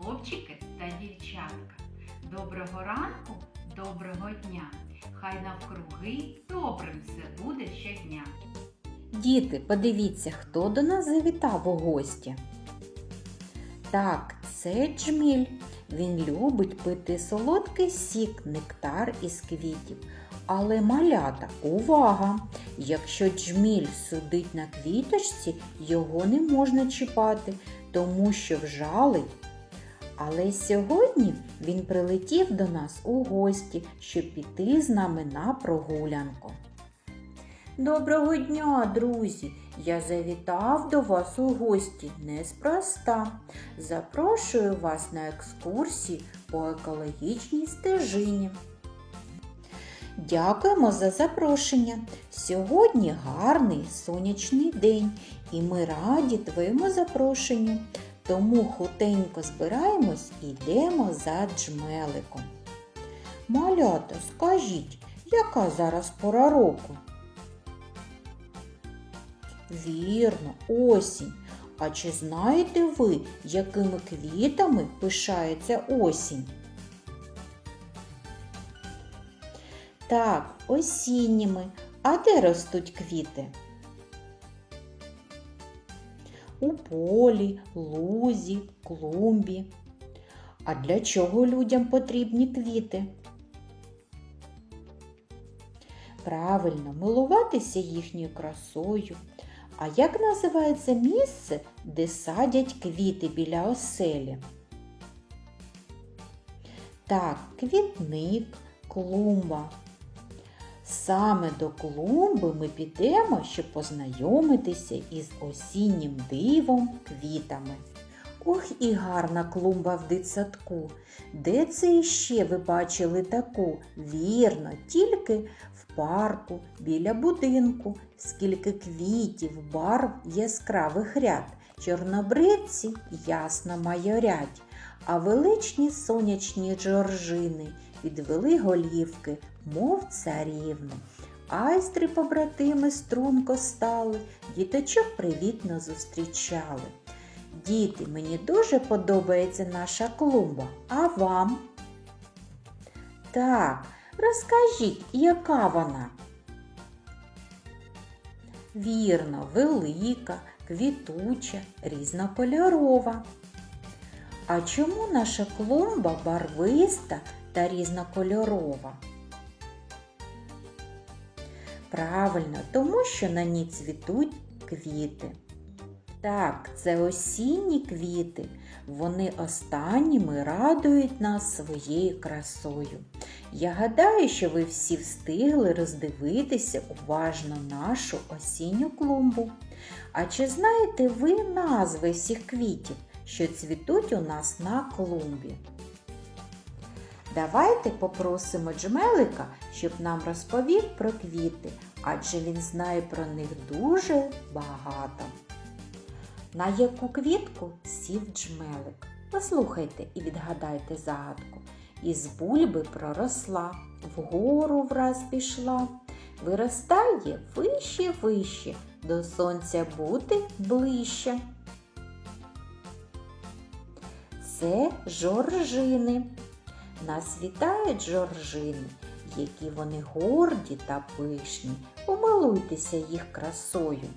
хлопчики та дівчатка. Доброго ранку, доброго дня. Хай навкруги добрим все буде щодня. Діти, подивіться, хто до нас завітав у гості. Так, це джміль. Він любить пити солодкий сік, нектар із квітів. Але малята, увага! Якщо джміль сидить на квіточці, його не можна чіпати, тому що вжалить. Але сьогодні він прилетів до нас у гості, щоб піти з нами на прогулянку. Доброго дня, друзі! Я завітав до вас у гості неспроста. Запрошую вас на екскурсії по екологічній стежині. Дякуємо за запрошення. Сьогодні гарний сонячний день, і ми раді твоєму запрошенню. Тому хутенько збираємось і йдемо за джмеликом. Малята, скажіть, яка зараз пора року? Вірно, осінь. А чи знаєте ви, якими квітами пишається осінь? Так, осінніми. А де ростуть квіти? У полі, лузі, клумбі. А для чого людям потрібні квіти? Правильно, милуватися їхньою красою. А як називається місце, де садять квіти біля оселі? Так, квітник, клумба. Саме до клумби ми підемо, щоб познайомитися із осіннім дивом квітами. Ох і гарна клумба в дитсадку. Де це іще ви бачили таку? Вірно, тільки в парку, біля будинку, скільки квітів, барв яскравих ряд. Чорнобривці ясно майорять, а величні сонячні жоржини відвели голівки, мов царівни. Айстри побратими струнко стали, діточок привітно зустрічали. Діти, мені дуже подобається наша клумба. А вам? Так, розкажіть, яка вона? Вірно, велика, квітуча, різнокольорова. А чому наша клумба барвиста та різнокольорова? Правильно, тому що на ній цвітуть квіти. Так, це осінні квіти. Вони останніми радують нас своєю красою. Я гадаю, що ви всі встигли роздивитися уважно нашу осінню клумбу. А чи знаєте ви назви всіх квітів, що цвітуть у нас на клумбі? Давайте попросимо джмелика, щоб нам розповів про квіти, адже він знає про них дуже багато. На яку квітку сів джмелик? Послухайте і відгадайте загадку. Із бульби проросла, вгору враз пішла, виростає вище вище, до сонця бути ближче. Це жоржини. Нас вітають жоржини, які вони горді та пишні. Помилуйтеся їх красою.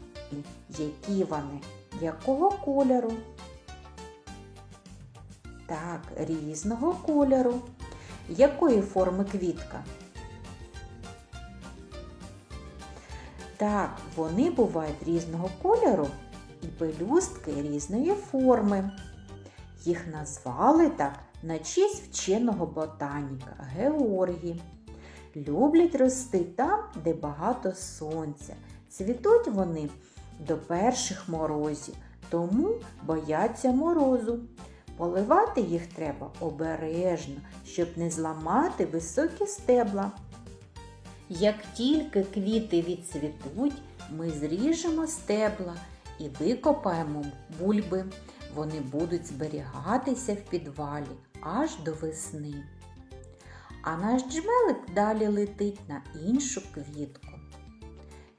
Які вони? Якого кольору? Так, різного кольору. Якої форми квітка? Так, вони бувають різного кольору і пелюстки різної форми. Їх назвали так на честь вченого ботаніка Георгії. Люблять рости там, де багато сонця. Цвітуть вони до перших морозів, тому бояться морозу. Поливати їх треба обережно, щоб не зламати високі стебла. Як тільки квіти відцвітуть, ми зріжемо стебла і викопаємо бульби. Вони будуть зберігатися в підвалі аж до весни. А наш джмелик далі летить на іншу квітку.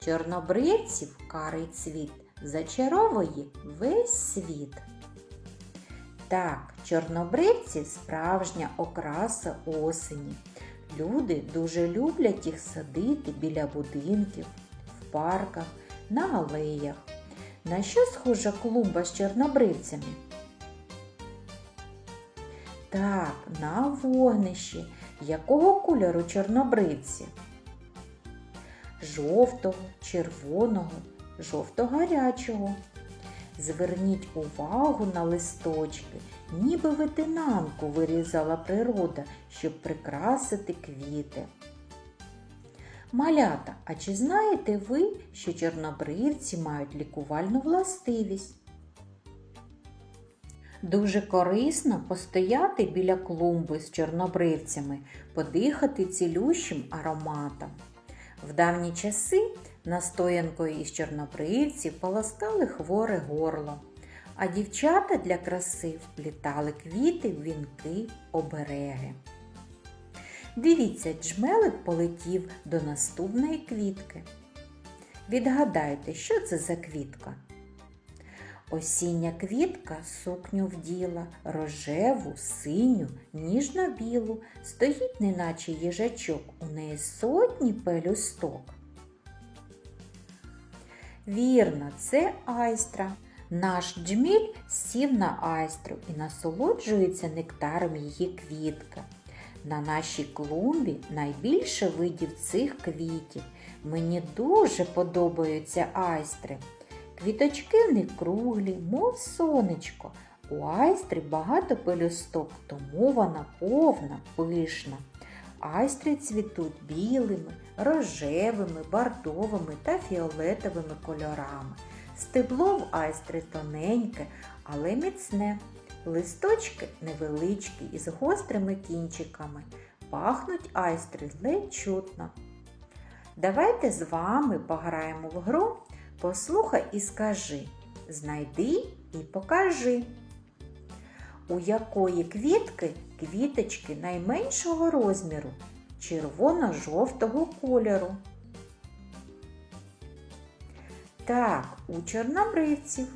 Чорнобривців карий цвіт зачаровує весь світ. Так, чорнобривці справжня окраса осені. Люди дуже люблять їх садити біля будинків, в парках, на алеях. На що схожа клумба з чорнобривцями? Так, на вогнищі. Якого кольору чорнобривці? Жовтого, червоного, жовто-гарячого. Зверніть увагу на листочки, ніби ветенанку вирізала природа, щоб прикрасити квіти. Малята, а чи знаєте ви, що чорнобривці мають лікувальну властивість? Дуже корисно постояти біля клумби з чорнобривцями, подихати цілющим ароматом. В давні часи настоянкою із чорнобривців полоскали хворе горло, а дівчата для краси вплітали квіти вінки обереги. Дивіться, джмелик полетів до наступної квітки. Відгадайте, що це за квітка? Осіння квітка сукню вділа, рожеву, синю, ніжно-білу, стоїть, неначе їжачок, у неї сотні пелюсток. Вірно, це айстра. Наш джміль сів на айстру і насолоджується нектаром її квітка. На нашій клумбі найбільше видів цих квітів. Мені дуже подобаються айстри. Квіточки в них круглі, мов сонечко. У айстри багато пелюсток, тому вона повна, пишна. Айстри цвітуть білими, рожевими, бордовими та фіолетовими кольорами. Стебло в айстри тоненьке, але міцне. Листочки невеличкі із гострими кінчиками. Пахнуть айстри ледь чутно. Давайте з вами пограємо в гру Послухай і скажи, знайди і покажи. У якої квітки квіточки найменшого розміру червоно-жовтого кольору. Так, у чорнобривців.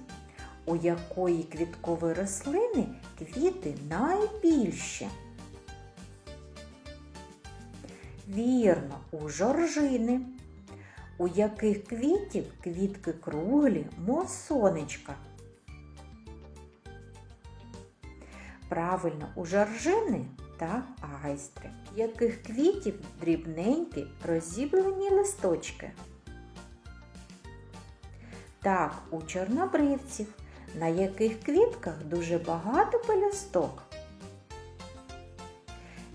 У якої квіткової рослини квіти найбільші? Вірно, у жоржини. У яких квітів квітки круглі, мов сонечка? Правильно, у жоржини та айстри. Яких квітів дрібненькі розіблені листочки? Так, у чорнобривців, на яких квітках дуже багато пелюсток.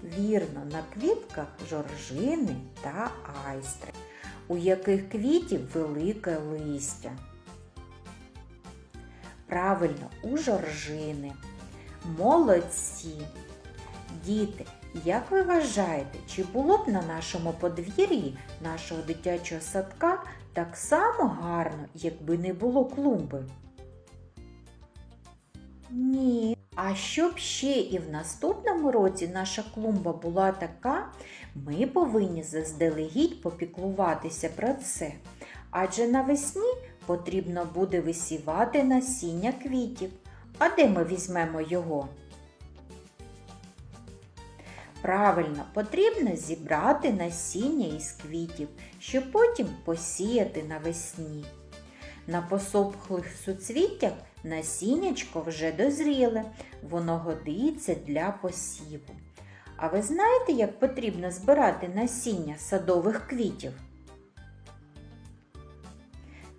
Вірно, на квітках жоржини та айстри у яких квітів велике листя. Правильно, у жоржини. Молодці. Діти, як ви вважаєте, чи було б на нашому подвір'ї нашого дитячого садка так само гарно, якби не було клумби? Ні. А щоб ще і в наступному році наша клумба була така, ми повинні заздалегідь попіклуватися про це. Адже навесні потрібно буде висівати насіння квітів. А де ми візьмемо його? Правильно, потрібно зібрати насіння із квітів, щоб потім посіяти навесні. На посохлих суцвіттях насіннячко вже дозріле, воно годиться для посіву. А ви знаєте, як потрібно збирати насіння садових квітів?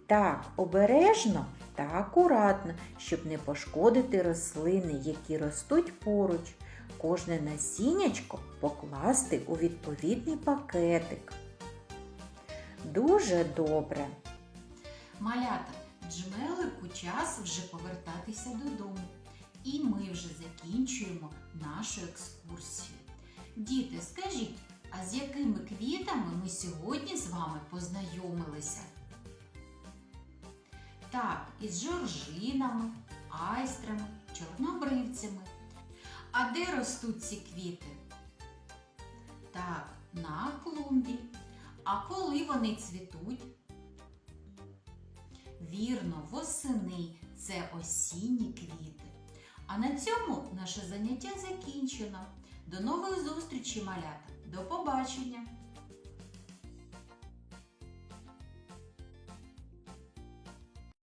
Так, обережно та акуратно, щоб не пошкодити рослини, які ростуть поруч. Кожне насіннячко покласти у відповідний пакетик. Дуже добре. Малята, джмелику час вже повертатися додому. І ми вже закінчуємо нашу екскурсію. Діти, скажіть, а з якими квітами ми сьогодні з вами познайомилися? Так, із жоржинами, айстрами, чорнобривцями. А де ростуть ці квіти? Так, на клумбі. А коли вони цвітуть? Вірно, восени це осінні квіти. А на цьому наше заняття закінчено. До нової зустрічі, малята! До побачення!